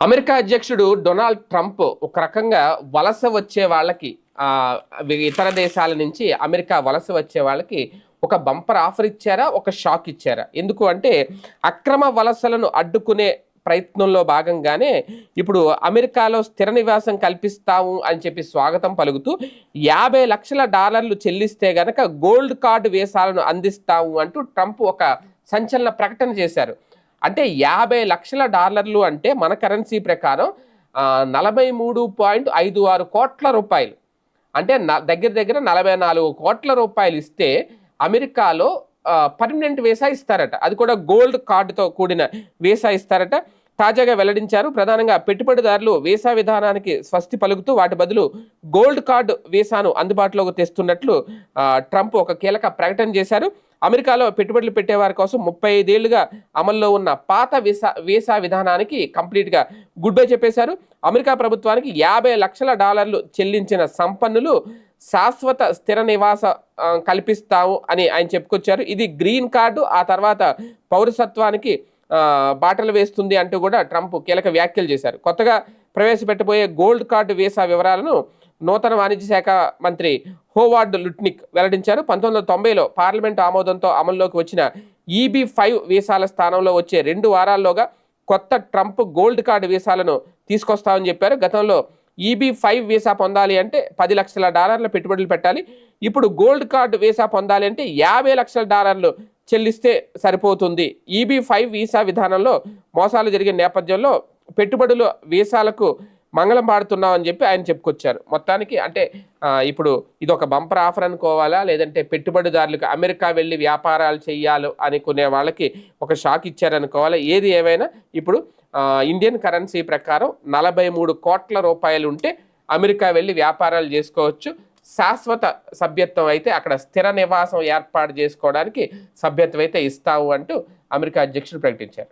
America అధ్యక్షుడు Donald Trump ఒక రకంగా వలస వచ్చే వాళ్ళకి ఆ, ఇతర దేశాల నుంచి అమెరికా వలస వచ్చే వాళ్ళకి ఒక బంపర్ ఆఫర్ ఇచ్చారా? ఒక షాక్ ఇచ్చారా? ఎందుకు అంటే అక్రమ వలసలను అడ్డుకునే ప్రయత్నంలో భాగంగానే ఇప్పుడు అమెరికాలో స్థిర నివాసం కల్పిస్తాము అని చెప్పి స్వాగతం పలుకుతూ యాభై లక్షల డాలర్లు చెల్లిస్తే గనక గోల్డ్ కార్డు వేసాలను అందిస్తాము అంటూ ట్రంప్ ఒక సంచలన ప్రకటన చేశారు. అంటే యాభై లక్షల డాలర్లు అంటే మన కరెన్సీ ప్రకారం నలభై మూడు పాయింట్ ఐదు ఆరు కోట్ల రూపాయలు. అంటే దగ్గర దగ్గర నలభై నాలుగు కోట్ల రూపాయలు ఇస్తే అమెరికాలో పర్మనెంట్ వీసా ఇస్తారట. అది కూడా గోల్డ్ కార్డుతో కూడిన వీసా ఇస్తారట. తాజాగా వెల్లడించారు ప్రధానంగా పెట్టుబడిదారులు వీసా విధానానికి స్వస్తి పలుకుతూ వాటి బదులు గోల్డ్ కార్డు వీసాను అందుబాటులోకి తెస్తున్నట్లు ట్రంప్ ఒక కీలక ప్రకటన చేశారు. అమెరికాలో పెట్టుబడులు పెట్టేవారి కోసం ముప్పై ఐదేళ్ళుగా అమల్లో ఉన్న పాత వీసా వీసా విధానానికి కంప్లీట్గా గుడ్ బై చెప్పేశారు. అమెరికా ప్రభుత్వానికి యాభై లక్షల డాలర్లు చెల్లించిన సంపన్నులు శాశ్వత స్థిర నివాస కల్పిస్తాము అని ఆయన చెప్పుకొచ్చారు. ఇది గ్రీన్ కార్డు ఆ తర్వాత పౌరసత్వానికి బాటలు వేస్తుంది అంటూ కూడా ట్రంప్ కీలక వ్యాఖ్యలు చేశారు. కొత్తగా ప్రవేశపెట్టబోయే గోల్డ్ కార్డు వీసా వివరాలను నూతన వాణిజ్య శాఖ మంత్రి హోవార్డ్ లుట్నిక్ వెల్లడించారు. పంతొమ్మిది వందల తొంభైలో పార్లమెంటు ఆమోదంతో అమల్లోకి వచ్చిన ఈబీ ఫైవ్ వీసాల స్థానంలో వచ్చే రెండు వారాల్లోగా కొత్త ట్రంప్ గోల్డ్ కార్డు వీసాలను తీసుకొస్తామని చెప్పారు. గతంలో ఈబీ ఫైవ్ వీసా పొందాలి అంటే పది లక్షల డాలర్ల పెట్టుబడులు పెట్టాలి. ఇప్పుడు గోల్డ్ కార్డు వీసా పొందాలి అంటే యాభై లక్షల డాలర్లు చెల్లిస్తే సరిపోతుంది. ఈబీ ఫైవ్ వీసా విధానంలో మోసాలు జరిగిన నేపథ్యంలో పెట్టుబడులు వీసాలకు మంగళం పాడుతున్నామని చెప్పి ఆయన చెప్పుకొచ్చారు. మొత్తానికి అంటే ఇప్పుడు ఇది ఒక బంపర్ ఆఫర్ అనుకోవాలా? లేదంటే పెట్టుబడిదారులకు అమెరికా వెళ్ళి వ్యాపారాలు చేయాలి అనుకునే వాళ్ళకి ఒక షాక్ ఇచ్చారనుకోవాలా? ఏది ఏమైనా ఇప్పుడు ఇండియన్ కరెన్సీ ప్రకారం నలభై మూడు కోట్ల రూపాయలు ఉంటే అమెరికా వెళ్ళి వ్యాపారాలు చేసుకోవచ్చు. శాశ్వత సభ్యత్వం అయితే అక్కడ స్థిర నివాసం ఏర్పాటు చేసుకోవడానికి సభ్యత్వం అయితే ఇస్తావు అంటూ అమెరికా అధ్యక్షుడు ప్రకటించారు.